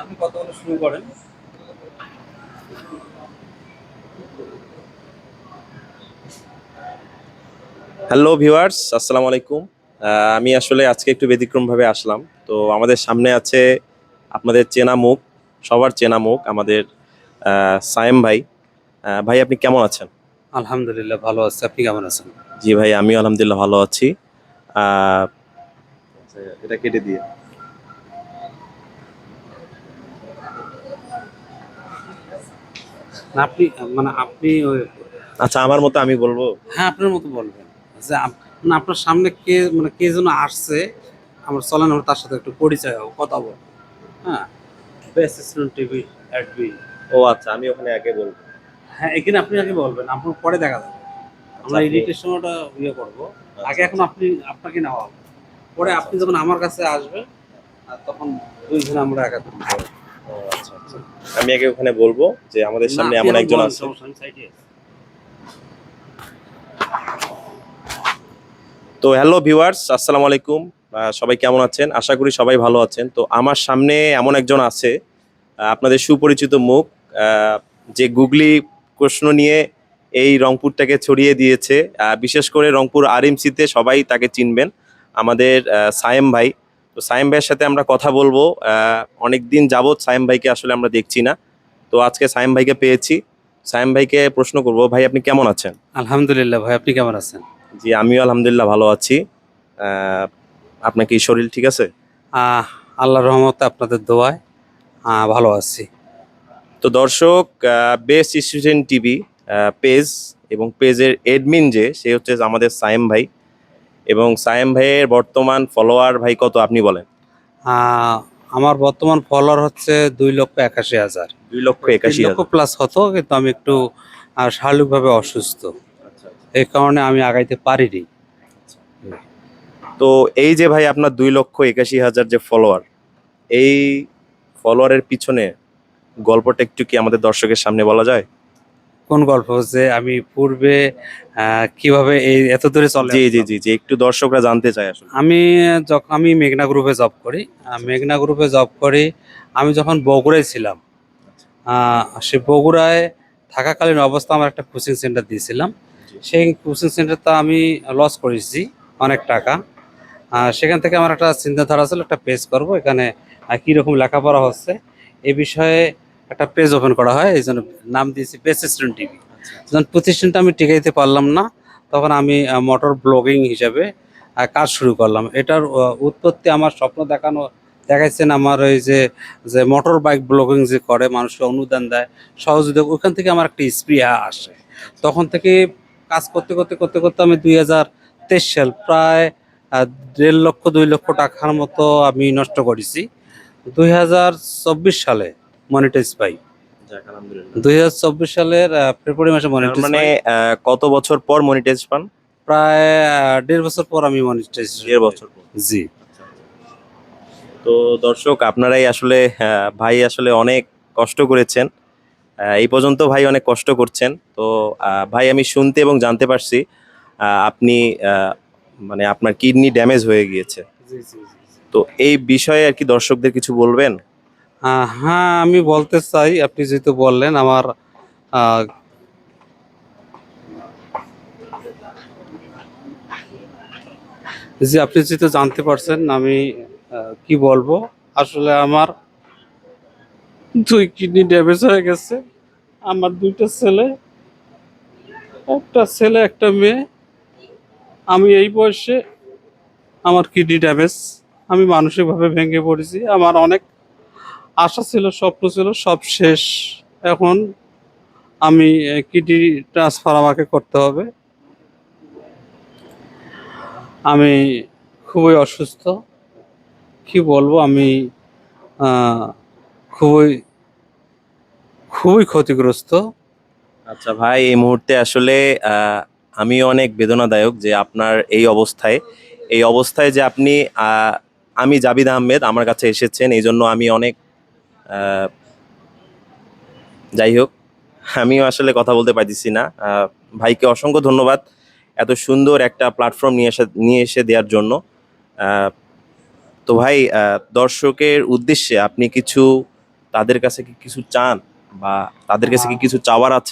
আপনি কত হলে শুরু করেন। হ্যালো ভিউয়ার্স আসসালামু আলাইকুম। আমি আসলে আজকে একটু ব্যতিক্রমভাবে আসলাম। তো আমাদের সামনে আছে আপনাদের চেনা মুখ সবার চেনা মুখ আমাদের সায়েম ভাই। ভাই আপনি কেমন আছেন? আলহামদুলিল্লাহ ভালো আছে। আপনি কেমন আছেন? জি ভাই আমিও আলহামদুলিল্লাহ ভালো আছি। আহ, আচ্ছা, এটা কেটে দিয়ে। আপনি মানে আপনি আচ্ছা আমার মতো আমি বলব? হ্যাঁ আপনার মতো বলবেন। যে মানে আপনার সামনে কে মানে কে যেন আসছে আমার চলেন আমরা তার সাথে একটু পরিচয় হব কথা বল হ্যাঁ বেস্ট স্টুডেন্ট টিভি ও আচ্ছা আমি ওখানে আগে বলব। হ্যাঁ এখানে আপনি আগে বলবেন আপনার পরে দেখা যাবে। আমরা এডিটের সময়টা ইয়ে করব। আগে এখন আপনি আপনাকে নেওয়া হবে। পরে আপনি যখন আমার কাছে আসবেন আর তখন দুইজনে আমরা। ও আচ্ছা আচ্ছা। আমি আগে ওখানে বলব যে আমাদের সামনে এমন একজন আছে। তো হ্যালো ভিউয়ার্স আসসালামু আলাইকুম। সবাই কেমন আছেন? আশা করি সবাই ভালো আছেন। তো আমার সামনে এমন একজন আছে আপনাদের সুপরিচিত মুখ। আহ, যে গুগলি প্রশ্ন নিয়ে এই রংপুরটাকে ছড়িয়ে দিয়েছে। বিশেষ করে রংপুর আরএমসিতে সবাই তাকে চিনবেন। আমাদের সায়েম ভাই। তো সায়েম ভাইয়ের সাথে আমরা কথা বলব। অনেক দিন যাবৎ সায়েম ভাইকে আসলে আমরা দেখছি না। তো আজকে সায়েম ভাইকে পেয়েছি। সায়েম ভাইকে প্রশ্ন করব ভাই আপনি কেমন আছেন? আলহামদুলিল্লাহ ভাই আপনি কেমন আছেন? জি আমিও আলহামদুলিল্লাহ ভালো আছি। আপনার কি শরীর ঠিক আছে? আহ, আল্লাহর রহমতে আপনাদের দোয়ায় ভালো আছি। তো দর্শক বেস্ট স্টুডেন্ট টিভি পেজ এবং পেজের এডমিন যে সে হচ্ছে আমাদের সায়েম ভাই। এবং সায়েম ভাইয়ের বর্তমান ফলোয়ার ভাই কত আপনি বলেন? আহ, আমার বর্তমান ফলোয়ার হচ্ছে দুই লক্ষ একাশি হাজার। দুই লক্ষ একাশি লক্ষ প্লাস হতো কিন্তু আমি একটু শারীরিকভাবে অসুস্থ। আচ্ছা, এই কারণে আমি আগাইতে পারিনি। তো এই যে ভাই আপনার দুই লক্ষ একাশি হাজার যে ফলোয়ার এই ফলোয়ারের পিছনে গল্পটা একটু কি আমাদের দর্শকের সামনে বলা যায়? কোন গল্প যে আমি পূর্বে কীভাবে এই এত দূরে চলে জি জি জি জি একটু দর্শকরা জানতে চায় আসলে। আমি যখন আমি মেঘনা গ্রুপে জব করি মেঘনা গ্রুপে জব করি আমি যখন বগুড়ায় ছিলাম সে বগুড়ায় থাকাকালীন অবস্থা আমার একটা কোচিং সেন্টার দিয়েছিলাম। সেই কোচিং সেন্টারটা আমি লস করেছি অনেক টাকা। সেখান থেকে আমার একটা চিন্তাধারা ছিল একটা পেজ করব এখানে কীরকম লেখাপড়া হচ্ছে। এ বিষয়ে একটা পেজ ওপেন করা হয়, এই জন্য নাম দিয়েছি বেস্ট স্টুডেন্ট টিভি যখন প্রতিষ্ঠানটা আমি টিকাইতে পারলাম না, তখন আমি মোটর ব্লগিং হিসাবে কাজ শুরু করলাম। এটার উৎপত্তি আমার স্বপ্ন দেখানো, দেখাইছেন আমার ওই যে যে মোটর বাইক ব্লগিং যে করে, মানুষকে অনুদান দেয়, সহযোগিতা, ওখান থেকে আমার একটা স্প্রিয়া আসে। তখন থেকে কাজ করতে করতে করতে করতে আমি দুই হাজার তেইশ সাল প্রায় দেড় লক্ষ, দুই লক্ষ টাকার মতো আমি নষ্ট করেছি। দুই হাজার চব্বিশ সালে মনিটাইজ পাই। দুই হাজার চব্বিশ সালের ফেব্রুয়ারি মাসে মনিটাইজ মানে কত বছর পর মনিটাইজ পান? প্রায় দেড় বছর পর আমি মনিটাইজ দেড় বছর পর। জি। তো দর্শক আপনারাই আসলে ভাই আসলে অনেক কষ্ট করেছেন। এই পর্যন্ত ভাই অনেক কষ্ট করছেন। তো ভাই আমি শুনতে এবং জানতে পারছি আপনি মানে আপনার কিডনি ড্যামেজ হয়ে গিয়েছে। তো এই বিষয়ে আর কি দর্শকদের কিছু বলবেন? হ্যাঁ আমি বলতে চাই, আপনি যেহেতু বললেন, আমার জি আপনি যেহেতু জানতে পারছেন, আমি কি বলব? আসলে আমার দুই কিডনি ড্যামেজ হয়ে গেছে। আমার দুইটা ছেলে, একটা ছেলে, একটা মেয়ে। আমি এই বয়সে আমার কিডনি ড্যামেজ, আমি মানসিকভাবে ভেঙে পড়েছি। আমার অনেক আশা ছিল, স্বপ্ন ছিল, সব শেষ। এখন আমি কিডনি ট্রান্সফার আমাকে করতে হবে। আমি খুবই অসুস্থ। কি বলব, আমি খুবই খুবই ক্ষতিগ্রস্ত। আচ্ছা ভাই, এই মুহূর্তে আসলে আমি অনেক বেদনাদায়ক যে আপনার এই অবস্থায়। এই অবস্থায় যে আপনি আমি জাবিদ আহমেদ আমার কাছে এসেছেন, এই জন্য আমি অনেক যাই হোক আমিও আসলে কথা বলতে পারতেছি না। ভাইকে অসংখ্য ধন্যবাদ এত সুন্দর একটা প্ল্যাটফর্ম নিয়ে এসে নিয়ে এসে দেওয়ার জন্য। তো ভাই দর্শকের উদ্দেশ্যে আপনি কিছু তাদের কাছে কি কিছু চান? বা তাদের কাছে কি কিছু চাওয়ার আছে?